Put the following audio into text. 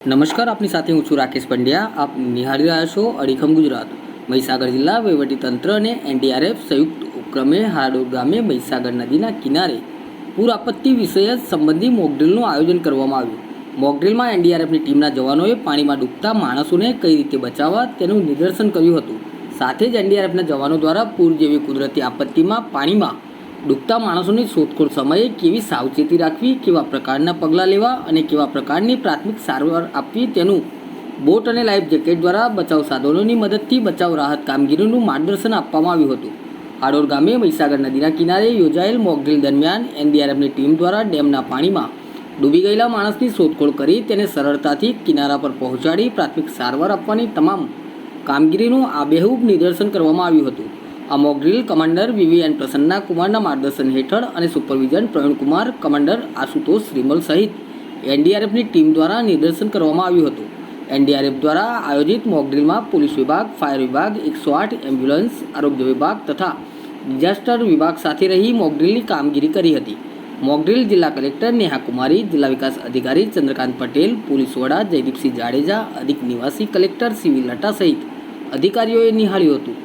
નમસ્કાર, આપની સાથે હું છું રાકેશ પંડ્યા. આપ નિહાળી રહ્યા છો અડીખમ ગુજરાત. મહીસાગર જિલ્લા વહીવટીતંત્ર અને એનડીઆરએફ સંયુક્ત ઉપક્રમે હાડોદ ગામે મહીસાગર નદીના કિનારે પૂર આપત્તિ વિષય સંબંધી મોકડ્રીલનું આયોજન કરવામાં આવ્યું. મોકડ્રીલમાં એનડીઆરએફની ટીમના જવાનોએ પાણીમાં ડૂબતા માણસોને કઈ રીતે બચાવવા તેનું નિદર્શન કર્યું હતું. સાથે જ એનડીઆરએફના જવાનો દ્વારા પૂર જેવી કુદરતી આપત્તિમાં પાણીમાં ડૂબતા માણસોની શોધખોળ સમયે કેવી સાવચેતી રાખવી, કેવા પ્રકારના પગલાં લેવા અને કેવા પ્રકારની પ્રાથમિક સારવાર આપવી તેનું બોટ અને લાઈફ જેકેટ દ્વારા બચાવ સાધનોની મદદથી બચાવ રાહત કામગીરીનું માર્ગદર્શન આપવામાં આવ્યું હતું. હાડોર ગામે મહીસાગર નદીના કિનારે યોજાયેલ મોકડ્રીલ દરમિયાન એનડીઆરએફની ટીમ દ્વારા ડેમના પાણીમાં ડૂબી ગયેલા માણસની શોધખોળ કરી તેને સરળતાથી કિનારા પર પહોંચાડી પ્રાથમિક સારવાર આપવાની તમામ કામગીરીનું આબેહૂબ નિદર્શન કરવામાં આવ્યું હતું. આ mock drill commander VVN Prasanna કુમારના માર્ગદર્શન હેઠળ અને સુપરવિઝન પ્રવીણકુમાર કમાન્ડર આશુતોષ શ્રીમલ સહિત એનડીઆરએફની ટીમ દ્વારા નિદર્શન કરવામાં આવ્યું હતું. એનડીઆરએફ દ્વારા આયોજિત મોકડ્રીલમાં પોલીસ વિભાગ, ફાયર વિભાગ, એકસો આઠ, એમ્બ્યુલન્સ, આરોગ્ય વિભાગ તથા ડિઝાસ્ટર વિભાગ સાથે રહી મોકડ્રીલની કામગીરી કરી હતી. મોકડ્રીલ જિલ્લા કલેક્ટર નેહા કુમારી, જિલ્લા વિકાસ અધિકારી ચંદ્રકાંત પટેલ, પોલીસ વડા જયદીપસિંહ જાડેજા, અધિક નિવાસી કલેક્ટર સીવી લટા સહિત અધિકારીઓએ નિહાળ્યું હતું.